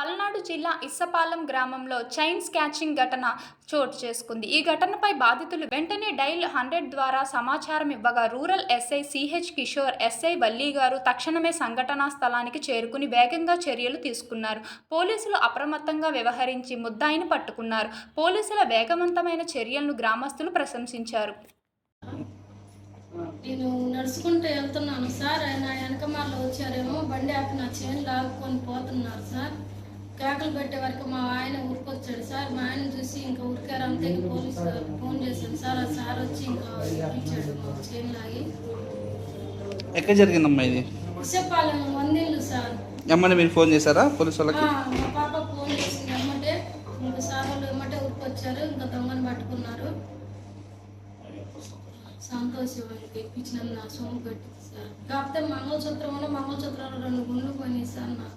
పల్నాడు జిల్లా ఇస్సపాలెం గ్రామంలో chain scorching ఘటన చోటు చేసుకుంది. ఈ ఘటనపై బాధితులు వెంటనే డైల్ హండ్రెడ్ ద్వారా సమాచారం ఇవ్వగా rural SI CH Kishore SI Valli garu తక్షణమే సంఘటనా స్థలానికి చేరుకుని వేగంగా చర్యలు తీసుకున్నారు. పోలీసులు అప్రమత్తంగా వ్యవహరించి ముద్దాయిని పట్టుకున్నారు. పోలీసుల వేగవంతమైన చర్యలను గ్రామస్తులు ప్రశంసించారు. నేను నడుచుకుంటూ వెళ్తున్నాను సార్. ఆయన వెనకమాల వచ్చారేమో బండి ఆపి నా చేను లాక్కొని పోతున్నారు సార్. కేకలు పెట్టే వరకు మా ఆయన ఊరికొచ్చాడు. సార్ మా ఆయన చూసి ఇంకా ఊరికారు అంతే ఇంక పోలీసు ఫోన్ చేశాను సార్ ఆ సార్ వచ్చి ఇంకా ఇప్పించాడు మా చేను లాగి. ఎక్కడ జరిగిందమ్మా ఇది? చెప్పాలి వందిళ్ళు సార్. ఎమ్మని మీరు ఫోన్ చేశారా పోలీస్ వాళ్ళకి? మా పాప ఫోన్ చేసింది. ఎమ్మటే ఇంకా సార్ వాళ్ళు ఎమ్మటే ఊరికొచ్చారు ఇంకా దొంగను పట్టుకున్నారు. సంతోషం వాళ్ళకి ఇప్పించిన నా సొమ్ము కట్టింది సార్. కాకపోతే మంగళసూత్రం మంగళసూత్రాలు రెండు గుండ్లు పోయినాయి సార్ నాకు.